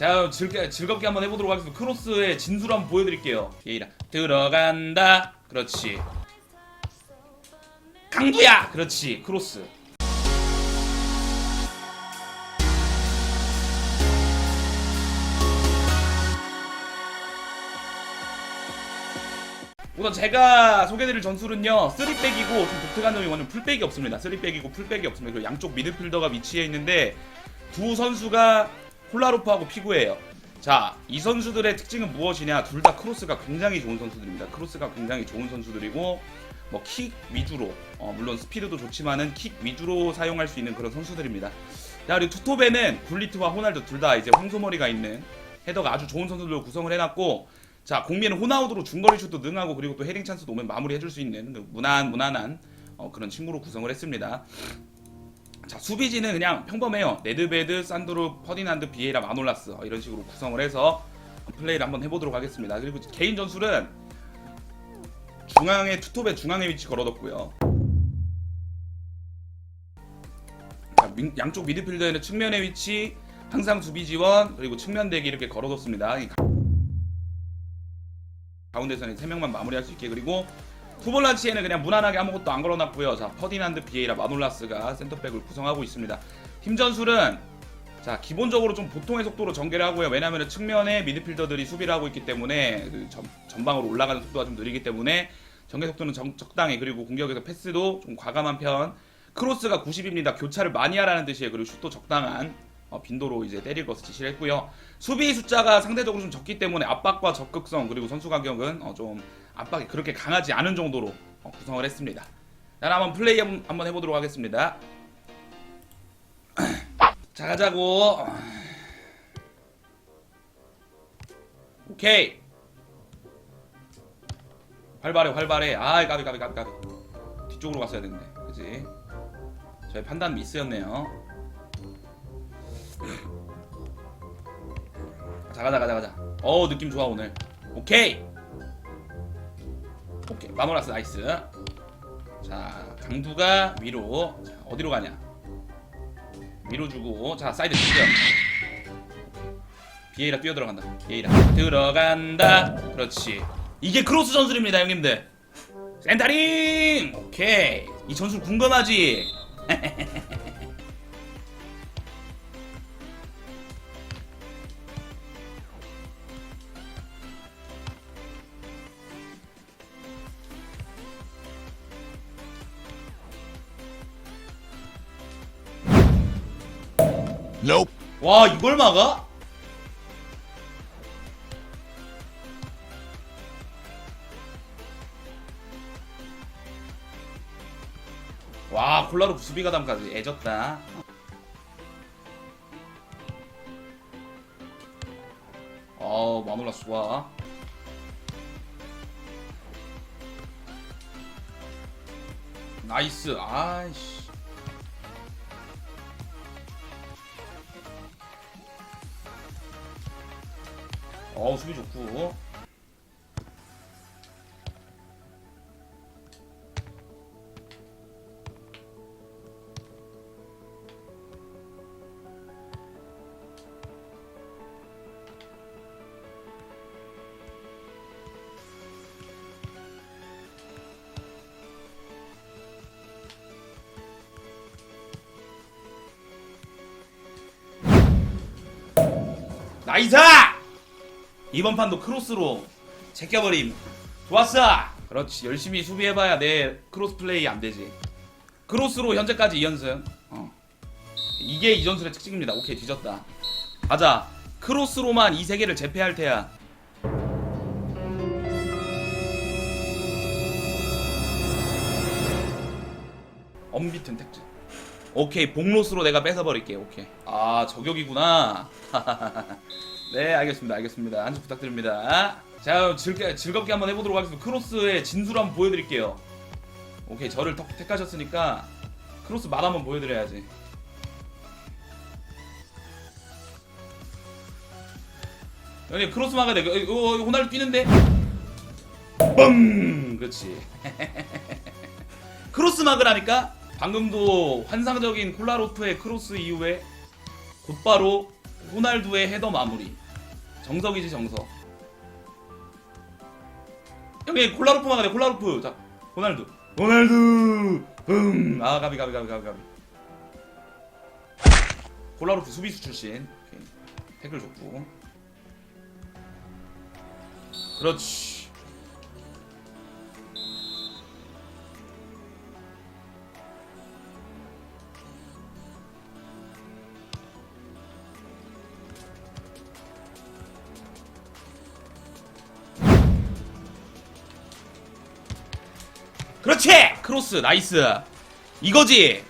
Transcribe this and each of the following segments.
자 즐겨, 즐겁게 한번 해보도록 하겠습니다. 크로스의 진수를 한번 보여드릴게요. 예이라. 들어간다. 그렇지. 강두야! 그렇지. 크로스. 우선 제가 소개드릴 전술은요 3백이고 좀 독특한 점이 뭐냐면 풀백이 없습니다. 3백이고 풀백이 없습니다. 그리고 양쪽 미드필더가 위치해 있는데 두 선수가 콜라로프하고 피구예요. 자 이 선수들의 특징은 무엇이냐? 둘 다 크로스가 굉장히 좋은 선수들입니다. 크로스가 굉장히 좋은 선수들이고 뭐 킥 위주로 어, 물론 스피드도 좋지만은 킥 위주로 사용할 수 있는 그런 선수들입니다. 자 그리고 투톱에는 굴리트와 호날두 둘 다 이제 황소머리가 있는 헤더가 아주 좋은 선수들로 구성을 해놨고 자 공미는 호나우드로 중거리 슛도 능하고 그리고 또 헤딩 찬스도 오면 마무리 해줄 수 있는 그 무난 무난한 어, 그런 친구로 구성을 했습니다. 자 수비진은 그냥 평범해요. 네드베드, 산드루, 퍼디난드, 비에라, 마놀라스 어, 이런 식으로 구성을 해서 플레이를 한번 해보도록 하겠습니다. 그리고 개인 전술은 중앙에 투톱의 중앙에 위치 걸어뒀고요. 자, 민- 양쪽 미드필더에는 측면의 위치, 항상 수비 지원 그리고 측면 대기 이렇게 걸어뒀습니다. 이 가운데서는 3명만 마무리할 수 있게 그리고 투볼란치에는 그냥 무난하게 아무것도 안 걸어놨고요. 자 퍼디난드 비에이라 마놀라스가 센터백을 구성하고 있습니다. 팀 전술은 자 기본적으로 좀 보통의 속도로 전개를 하고요. 왜냐하면 측면에 미드필더들이 수비를 하고 있기 때문에 그 전, 전방으로 올라가는 속도가 좀 느리기 때문에 전개 속도는 정- 적당히 그리고 공격에서 패스도 좀 과감한 편. 크로스가 90입니다. 교차를 많이 하라는 뜻이에요. 그리고 슛도 적당한 어, 빈도로 이제 때릴 것을 지시를 했고요. 수비 숫자가 상대적으로 좀 적기 때문에 압박과 적극성 그리고 선수 가격은 어, 좀 압박이 그렇게 강하지 않은 정도로 어, 구성을 했습니다. 자, 한번 플레이 한번 해보도록 하겠습니다. 자, 가자고. 오케이. 활발해, 활발해. 아, 까비, 까비, 까비, 까비. 뒤쪽으로 갔어야 되는데, 그지? 저희 판단 미스였네요. 자 가자 가자 가자 어 느낌 좋아 오늘 오케이 오케이 마모라스 나이스. 자 강두가 위로 자, 어디로 가냐? 위로 주고 자 사이드 뛰어 비에이라 뛰어 들어간다. 비에이라. 들어간다. 그렇지. 이게 크로스 전술입니다 형님들. 센터링! 오케이. 이 전술 궁금하지 Nope. 와 이걸 막아? 와 콜라로 수비 가담까지 애졌다 어 마놀라 좋아 나이스 아이씨 어우 수비 좋고 나이사! 이번 판도 크로스로 제껴버림. 좋았어! 그렇지. 열심히 수비해봐야 내 크로스 플레이 안 되지. 크로스로 현재까지 2연승. 어. 이게 이 전술의 특징입니다. 오케이 뒤졌다. 가자. 크로스로만 이 세계를 제패할 테야. 엄비튼 택지 오케이 복로스로 내가 뺏어버릴게. 오케이. 아 저격이구나. 네 알겠습니다 알겠습니다. 한주 부탁드립니다. 자 즐겨, 즐겁게 한번 해보도록 하겠습니다. 크로스의 진수를 한번 보여드릴게요. 오케이 저를 턱 택하셨으니까 크로스 맛 한번 보여드려야지. 여기 크로스 막아야 돼. 이거, 이거, 이거 호날두 뛰는데? 뻥! 그렇지. 크로스 막으라니까 방금도 환상적인 콜라로프의 크로스 이후에 곧바로 호날두의 헤더 마무리. 정석이지 정석. 형님 콜라루프만 가네 콜라루프. 자 호날두. 호날두. 음. 아 가비 가비 가비 가비 가비. 콜라루프 수비수 출신. 오케이. 태클 좋고. 그렇지. 그렇지! 크로스, 나이스. 이거지!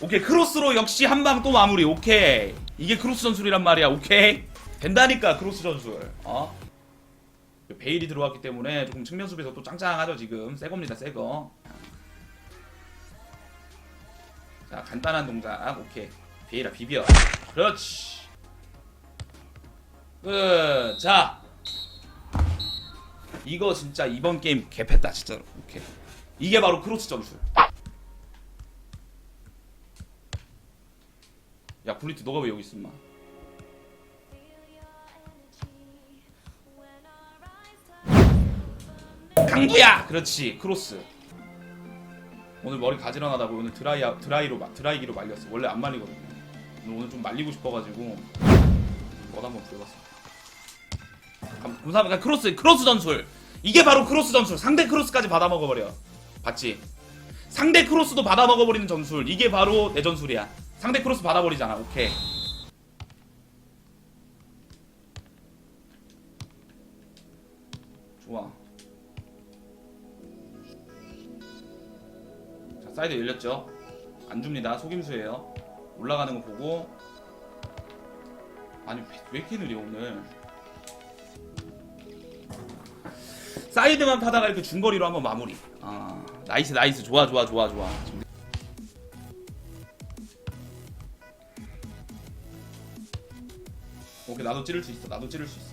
오케이, 크로스로 역시 한 방 또 마무리, 오케이. 이게 크로스 전술이란 말이야, 오케이? 된다니까, 크로스 전술. 어? 베일이 들어왔기 때문에 조금 측면 수비에서 또 짱짱하죠, 지금. 새 겁니다, 새 거. 자, 간단한 동작, 오케이. 베일아, 비벼. 그렇지. 끝. 자. 이거 진짜 이번 게임 개패다, 진짜로. 오케이. 이게 바로 크로스 전술. 야 블리트 너가 왜 여기 있음 마? 강두야. 그렇지 크로스. 오늘 머리 가지런하다 고 오늘 드라이 드라이로 마- 드라이기로 말렸어. 원래 안 말리거든요. 오늘, 좀 말리고 싶어가지고 껏 한번. 감- 감사합니다. 크로스 크로스 전술. 이게 바로 크로스 전술. 상대 크로스까지 받아 먹어버려. 봤지? 상대 크로스도 받아 먹어버리는 전술. 이게 바로 내 전술이야. 상대 크로스 받아버리잖아. 오케이. 좋아. 자, 사이드 열렸죠? 안 줍니다. 속임수예요. 올라가는 거 보고. 아니, 왜 이렇게 느려, 오늘? 사이드만 타다가 이렇게 중거리로 한번 마무리. 아, 나이스, 나이스. 좋아, 좋아, 좋아, 좋아. 오케이 나도 찌를 수 있어 나도 찌를 수 있어.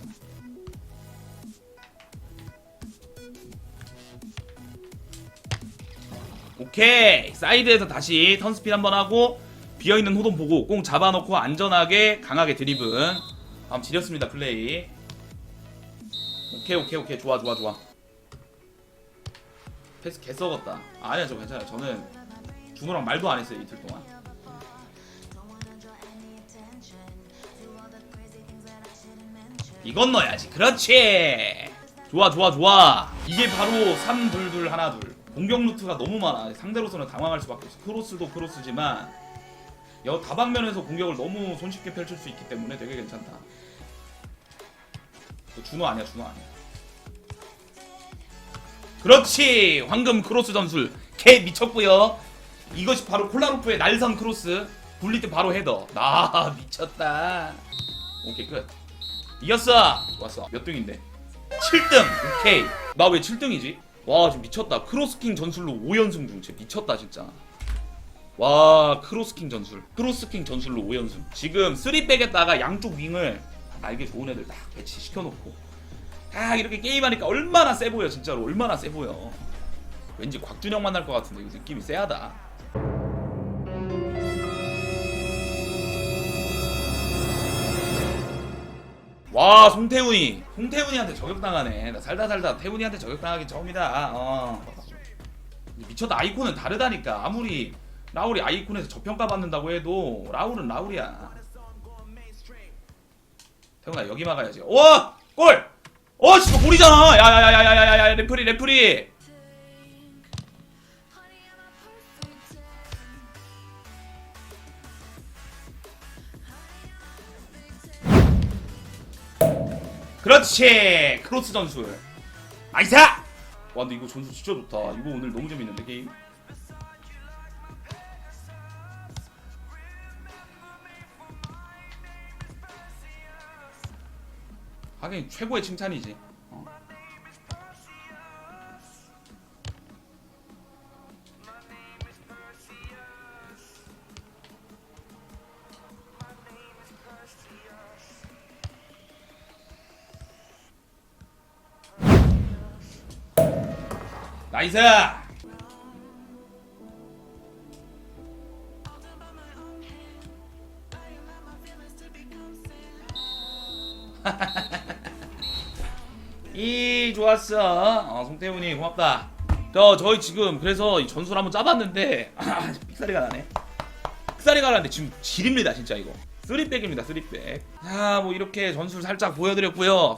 오케이 사이드에서 다시 턴스핀 한번 하고 비어있는 호돈 보고 공 잡아놓고 안전하게 강하게 드리븐 다음 지렸습니다 플레이. 오케이 오케이 오케이. 좋아 좋아 좋아 패스 개 썩었다 아니야 저 괜찮아요 저는 준호랑 말도 안 했어요 이틀 동안 이건 넣어야지. 그렇지. 좋아, 좋아, 좋아. 이게 바로 3, 2, 2, 하나, 둘. 공격 루트가 너무 많아. 상대로서는 당황할 수밖에 없어. 크로스도 크로스지만 여 다방면에서 공격을 너무 손쉽게 펼칠 수 있기 때문에 되게 괜찮다. 너 준호 아니야, 준호 아니야. 그렇지. 황금 크로스 전술. 개 미쳤고요. 이것이 바로 콜라루프의 날선 크로스. 굴릴 때 바로 헤더. 나 미쳤다. 오케이 끝. 이겼어! 좋았어. 몇 등인데? 7등! 오케이. 나 왜 7등이지? 와, 지금 미쳤다. 크로스킹 전술로 5연승 중. 진짜 미쳤다, 진짜. 와, 크로스킹 전술. 크로스킹 전술로 5연승. 지금 3백에다가 양쪽 윙을 날개 좋은 애들 딱 배치시켜놓고. 딱 이렇게 게임하니까 얼마나 세 보여, 진짜로. 얼마나 세 보여. 왠지 곽준영 만날 것 같은데, 이거 느낌이 쎄하다. 와 송태훈이 송태훈이한테 저격당하네 나 살다 살다 태훈이한테 저격당하기 처음이다 어. 미쳤다 아이콘은 다르다니까 아무리 라울이 아이콘에서 저평가 받는다고 해도 라울은 라울이야 태훈아 여기 막아야지 오! 골! 어 진짜 골이잖아. 야야야야야야야 레프리 레프리. 그렇지. 크로스 전술. 나이스 와 근데 이거 전술 진짜 좋다. 이거 오늘 너무 재밌는데 게임 하긴 최고의 칭찬이지 어. 나이스 이 좋았어. 어, 송태훈이 고맙다. 저 저희 지금 그래서 이 전술 한번 짜봤는데 아, 삑사리가 나네. 삑사리가 나는데 지금 질입니다 진짜 이거. 쓰리백입니다 쓰리백. 자뭐 이렇게 전술 살짝 보여드렸고요.